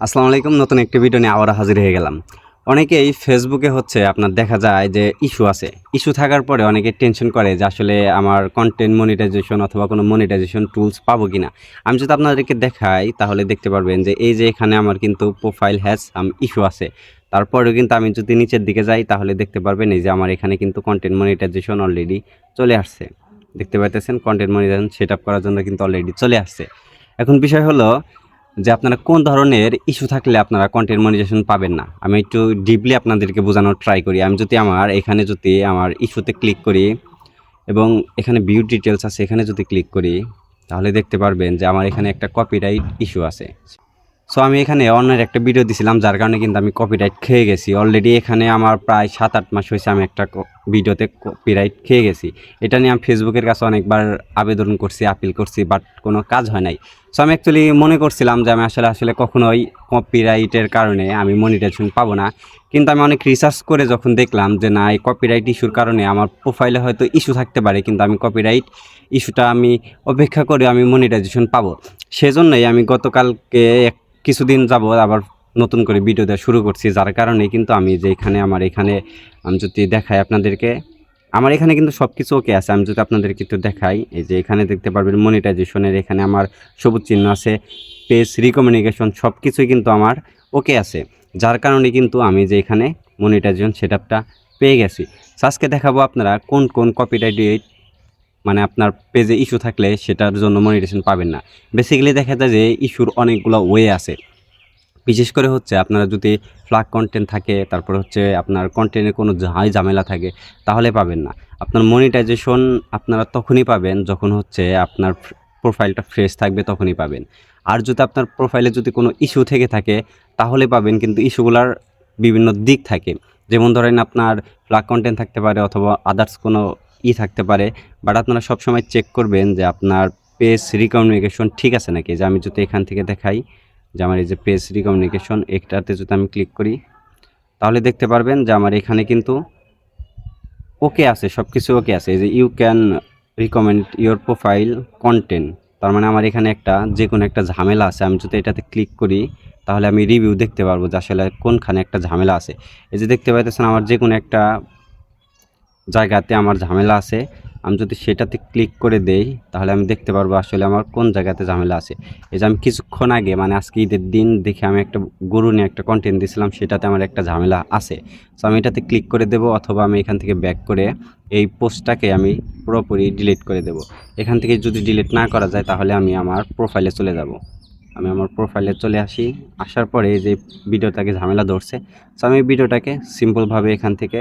আসসালামু আলাইকুম, নতুন একটি ভিডিও নিয়ে আবারও হাজির হয়ে গেলাম। অনেকেই ফেসবুকে হচ্ছে আপনার দেখা যায় যে ইস্যু আছে। ইস্যু থাকার পরে অনেকে টেনশন করে যে আসলে আমার কন্টেন্ট মনিটাইজেশন অথবা কোনো মনিটাইজেশন টুলস পাবো কিনা। আমি যদি আপনাদেরকে দেখাই, তাহলে দেখতে পারবেন যে এই যে এখানে আমার কিন্তু প্রোফাইল হ্যাজ সাম ইস্যু আছে। তারপরেও কিন্তু আমি যদি নিচের দিকে যাই, তাহলে দেখতে পারবেন এই যে আমার এখানে কিন্তু কন্টেন্ট মনিটাইজেশন অলরেডি চলে আসছে। দেখতে পাইতেছেন কন্টেন্ট মনিটাইজেশন সেট আপ করার জন্য কিন্তু অলরেডি চলে আসছে। এখন বিষয় হলো যে আপনারা কোন ধরনের ইস্যু থাকলে আপনারা কন্টেন্ট মনিটাইজেশন পাবেন না? আমি একটু ডিপলি আপনাদেরকে বোঝানোর ট্রাই করি। আমি যদি আমার, এখানে যদি আমার ইস্যুতে ক্লিক করি এবং এখানে ভিউ ডিটেলস আছে, এখানে যদি ক্লিক করি, তাহলে দেখতে পারবেন যে আমার এখানে একটা কপিরাইট ইস্যু আছে। সো আমি এখানে অন্যের একটা ভিডিও দিছিলাম, যার কারণে কিন্তু আমি কপিরাইট খেয়ে গেছি। অলরেডি এখানে আমার প্রায় সাত আট মাস হয়েছে আমি একটা ভিডিওতে কপিরাইট খেয়ে গেছি। এটা নিয়ে আমি ফেসবুকের কাছে অনেকবার আবেদন করছি, আপিল করছি বাট কোনো কাজ হয় নাই। সো আমি অ্যাকচুয়ালি মনে করছিলাম যে আমি আসলে আসলে কখনোই কপিরাইটের কারণে আমি মনিটাইজেশন পাবো না। কিন্তু আমি অনেক রিসার্চ করে যখন দেখলাম যে না, এই কপিরাইট ইস্যুর কারণে আমার প্রোফাইলে হয়তো ইস্যু থাকতে পারে, কিন্তু আমি কপিরাইট ইস্যুটা আমি অপেক্ষা করে আমি মনিটাইজেশন পাবো। সেজন্যই আমি গতকালকে কিছুদিন যাব আবার নতুন করে ভিডিও দেওয়া শুরু করছি। যার কারণে কিন্তু আমি যে এখানে, আমার এখানে, আমি যদি দেখাই আপনাদেরকে, আমার এখানে কিন্তু সব কিছু ওকে আছে। আমি যদি আপনাদেরকে একটু দেখাই, এই যে এখানে দেখতে পারবেন মনিটাইজেশনের এখানে আমার সবুজ চিহ্ন আছে পেজ রিকমিউনিকেশন সব কিছুই কিন্তু আমার ওকে আছে। যার কারণে কিন্তু আমি যে এখানে মনিটাইজেশন সেটআপটা পেয়ে গেছি। আজকে দেখাবো আপনারা কোন কোন কপিরাইট মানে আপনার পেজে ইস্যু থাকলে সেটার জন্য মনিটেশন পাবেন না। বেসিক্যালি দেখা যায় যে ইস্যুর অনেকগুলো ওয়ে আছে। বিশেষ করে হচ্ছে আপনারা যদি ফ্লাগ কন্টেন্ট থাকে, তারপর হচ্ছে আপনার কন্টেন্টের কোনো ঝাই ঝামেলা থাকে, তাহলে পাবেন না। আপনার মনিটাইজেশন আপনারা তখনই পাবেন যখন হচ্ছে আপনার প্রোফাইলটা ফ্রেশ থাকবে তখনই পাবেন। আর যদি আপনার প্রোফাইলে যদি কোনো ইস্যু থেকে থাকে, তাহলে পাবেন, কিন্তু ইস্যুগুলার বিভিন্ন দিক থাকে। যেমন ধরেন আপনার ফ্লাগ কন্টেন্ট থাকতে পারে অথবা আদার্স কোনো ই থাকতে পারে বাট আপনারা সবসময় চেক করবেন যে আপনার পেজ রিকমিউনিকেশন ঠিক আছে নাকি? যে আমি যদি এখান থেকে দেখাই যে আমার এই যে পেজ রিকমিউনিকেশন একটাতে যদি আমি ক্লিক করি, তাহলে দেখতে পারবেন যে আমার এখানে কিন্তু ওকে আছে সব কিছু ওকে আছে। এই যে you can recommend your profile content তার মানে আমার এখানে একটা যে কোনো একটা ঝামেলা আছে, আমি যদি এটাতে ক্লিক করি, তাহলে আমি রিভিউ দেখতে পারব যে আসলে কোনখানে একটা ঝামেলা আছে। এই যে দেখতে পাইতেছেন, আমার যে কোনো একটা জায়গাতে আমার ঝামেলা আছে আমি যদি সেটাতে ক্লিক করে দেই, তাহলে আমি দেখতে পারব আসলে আমার কোন জায়গাতে ঝামেলা আছে। এই যে আমি কিছুক্ষণ আগে মানে আজকে ঈদের দিন দেখে আমি একটা গরু নিয়ে একটা কন্টেন্ট দিয়েছিলাম সেটাতে আমার একটা ঝামেলা আছে। সো আমি এটাতে ক্লিক করে দেব অথবা আমি এখান থেকে ব্যাক করে এই পোস্টটাকে আমি পুরোপুরি ডিলিট করে দেব। এখান থেকে যদি ডিলিট না করা যায়, তাহলে আমি আমার প্রোফাইলে চলে যাব। আমি আমার প্রোফাইলে চলে আসি। আসার পরে যে ভিডিওটাকে ঝামেলা ধরছে সো আমি ভিডিওটাকে সিম্পলভাবে এখান থেকে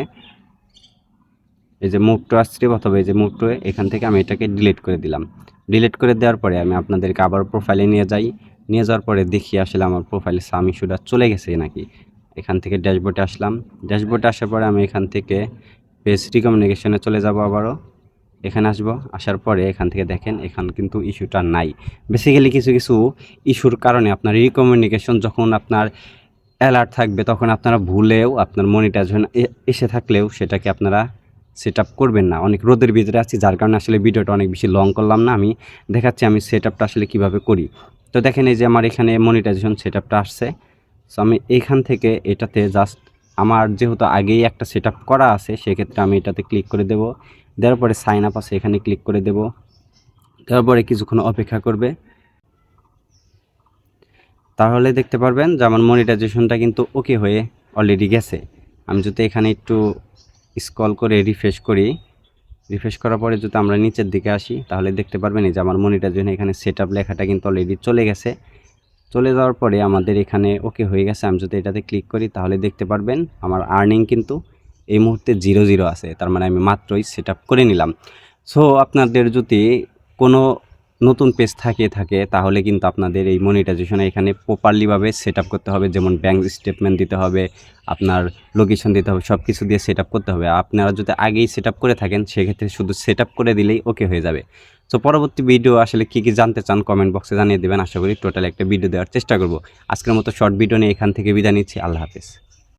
এই যে মুভ টু অথবা এই যে মুভ টু এখান থেকে আমি এটাকে ডিলিট করে দিলাম। ডিলিট করে দেওয়ার পরে আমি আপনাদেরকে আবার প্রোফাইলে নিয়ে যাই। নিয়ে যাওয়ার পরে দেখি আসলে আমার প্রোফাইলে সাম ইস্যুটা চলে গেছে নাকি। এখান থেকে ড্যাশবোর্ডে আসলাম। ড্যাশবোর্ডে আসার পরে আমি এখান থেকে পেজ রিকমিউনিকেশনে চলে যাব আবারও। এখানে আসব। আসার পরে এখান থেকে দেখেন, এখান কিন্তু ইস্যুটা নাই। বেসিক্যালি কিছু কিছু ইস্যুর কারণে আপনার রিকমিউনিকেশন যখন আপনার অ্যালার্ট থাকবে, তখন আপনারা ভুলেও আপনার মনিটাইজেশন এসে থাকলেও সেটাকে আপনারা সেট করবেন না। অনেক রোদের ভিতরে আছি, যার কারণে আসলে ভিডিওটা অনেক বেশি লং করলাম না। আমি দেখাচ্ছি আমি সেট আসলে কীভাবে করি। তো দেখেন এই যে আমার এখানে মনিটাইজেশন সেট আসছে। সো আমি এইখান থেকে এটাতে জাস্ট আমার যেহেতু আগেই একটা সেট করা আছে, সেক্ষেত্রে আমি এটাতে ক্লিক করে দেবো। দেওয়ার পরে সাইন আপ আছে, এখানে ক্লিক করে দেবো। দেওয়ার পরে কিছুক্ষণ অপেক্ষা করবে। তাহলে দেখতে পারবেন যে আমার মনিটাইজেশনটা কিন্তু ওকে হয়ে অলরেডি গেছে। আমি যদি এখানে একটু স্ক্রল করে রিফ্রেশ করি। রিফ্রেশ করার পরে যদি আমরা নিচের দিকে আসি, তাহলে দেখতে পারবেন যে আমার মনিটাইজেশন এখানে সেট লেখাটা কিন্তু অলরেডি চলে গেছে। চলে যাওয়ার পরে আমাদের এখানে ওকে হয়ে গেছে। আমি যদি এটাতে ক্লিক করি, তাহলে দেখতে পারবেন আমার আর্নিং কিন্তু এই মুহূর্তে জিরো জিরো আছে। তার মানে আমি মাত্রই সেট করে নিলাম। সো আপনাদের যদি কোনো নতুন পেজ থাকে থাকে, তাহলে কিন্তু আপনাদের এই মনিটাইজেশনে এখানে প্রপারলিভাবে সেট আপ করতে হবে। যেমন ব্যাঙ্ক স্টেটমেন্ট দিতে হবে, আপনার লোকেশন দিতে হবে সব কিছু দিয়ে সেট করতে হবে। আপনারা যদি আগেই সেট করে থাকেন, সেক্ষেত্রে শুধু সেট করে দিলেই ওকে হয়ে যাবে। সো পরবর্তী ভিডিও আসলে কী কী জানতে চান কমেন্ট বক্সে জানিয়ে দেবেন। আশা করি টোটাল একটা ভিডিও দেওয়ার চেষ্টা করব। আজকের মতো শর্ট ভিডিও নিয়ে এখান থেকে বিদায় নিচ্ছি। আল্লাহ হাফেজ।